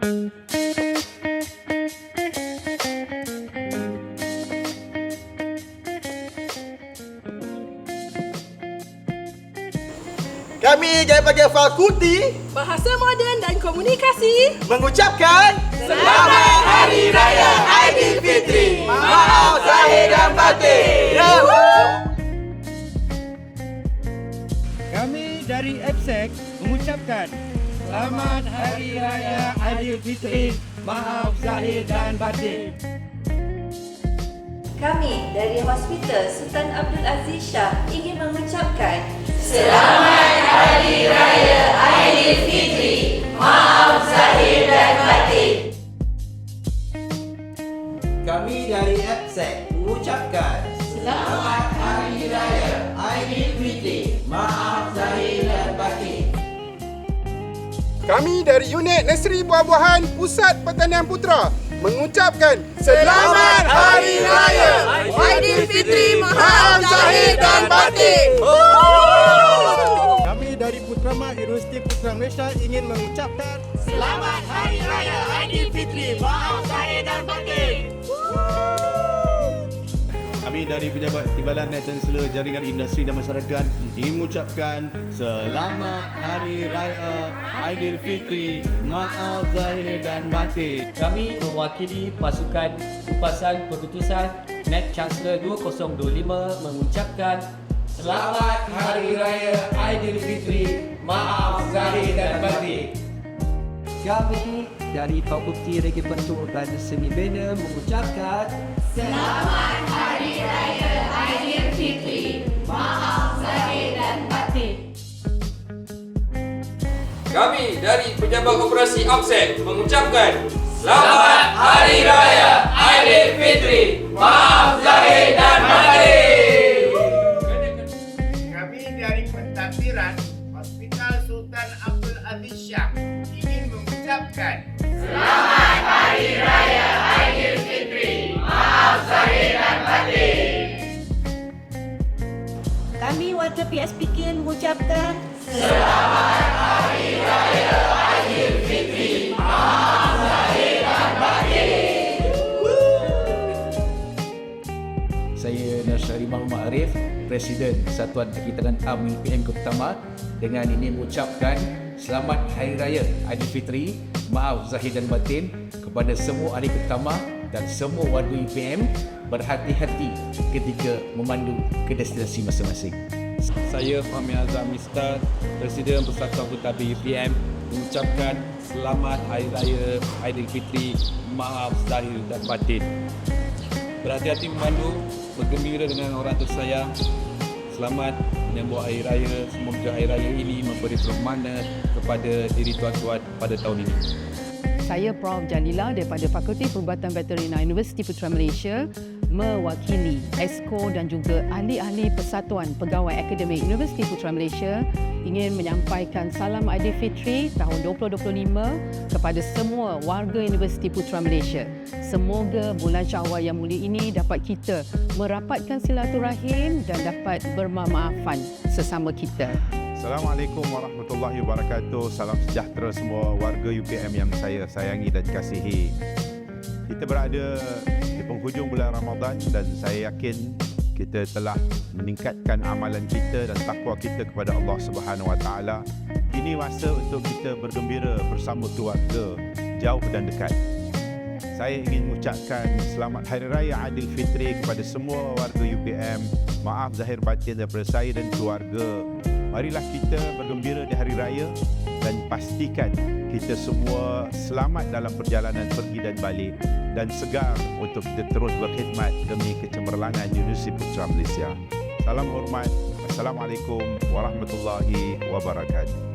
Kami daripada Fakulti Bahasa Moden dan Komunikasi mengucapkan Selamat Hari Raya Aidilfitri. Maaf zahir dan batin. Yahoo! Kami dari EPSEC mengucapkan Selamat Hari Raya Aidilfitri. Maaf zahir dan batin. Kami dari Hospital Sultan Abdul Aziz Shah ingin mengucapkan Kami Kami dari unit Nursery Buah-Buahan Pusat Pertanian Putra mengucapkan Selamat Hari Raya. Aidilfitri Maaf Zahir dan Batin. Kami dari Putrama Universiti Putra Malaysia ingin mengucapkan Selamat Hari Raya. Aidilfitri Maaf Zahir dan Batin Kami dari Pejabat Timbalan dan Chancellor Jaringan Industri dan Masyarakat ingin mengucapkan Selamat Hari Raya Aidilfitri Maaf Zahir dan Batin. Kami mewakili pasukan Upasan Perputusan Net Chancellor 2025 mengucapkan Selamat Hari Raya Aidilfitri Maaf Zahir dan Batin. Kami dari Fakulti Regi Bentuk dan Seni Bina mengucapkan Kami dari Pejabat Operasi APSEC mengucapkan Selamat Hari Raya Aidilfitri. Maaf zahir dan batin. Kami dari Pentadbiran Hospital Sultan Abdul Aziz Shah ingin mengucapkan kami warga PSPK mengucapkan Saya Presiden Kesatuan Angkatan Am UPM Pertama dengan ini mengucapkan Selamat Hari Raya Aidilfitri Maaf Zahir dan Batin kepada semua ahli pertama dan semua warga UPM berhati-hati ketika memandu ke destinasi masing-masing. Saya Fahmi Azam Mistar Presiden Persatuan Putabi UPM mengucapkan Selamat Hari Raya Aidilfitri Maaf Zahir dan Batin Berhati-hati memandu Bergembira dengan orang tersayang. Selamat menyambut Hari Raya. Semoga Hari Raya ini memberi permana kepada diri tuan-tuan pada tahun ini. Saya Prof. Jalila daripada Fakulti Perubatan Veterina Universiti Putra Malaysia mewakili ESCO dan juga ahli-ahli Persatuan Pegawai Akademik Universiti Putra Malaysia ingin menyampaikan salam Aidilfitri tahun 2025 kepada semua warga Universiti Putra Malaysia. Semoga bulan Syawal yang mulia ini dapat kita merapatkan silaturahim dan dapat bermamaafan sesama kita. Assalamualaikum warahmatullahi wabarakatuh Salam sejahtera semua warga UPM yang saya sayangi dan kasihi Kita berada di penghujung bulan Ramadan dan saya yakin kita telah meningkatkan amalan kita dan takwa kita kepada Allah Subhanahu Wa Taala. Ini masa untuk kita bergembira bersama keluarga jauh dan dekat. Saya ingin mengucapkan selamat Hari Raya Aidilfitri kepada semua warga UPM. Maaf zahir batin daripada saya dan keluarga. Marilah kita bergembira di Hari Raya dan pastikan kita semua selamat dalam perjalanan pergi dan balik dan segar untuk kita terus berkhidmat demi kecemerlangan Universiti Putra Malaysia. Salam hormat. Assalamualaikum warahmatullahi wabarakatuh.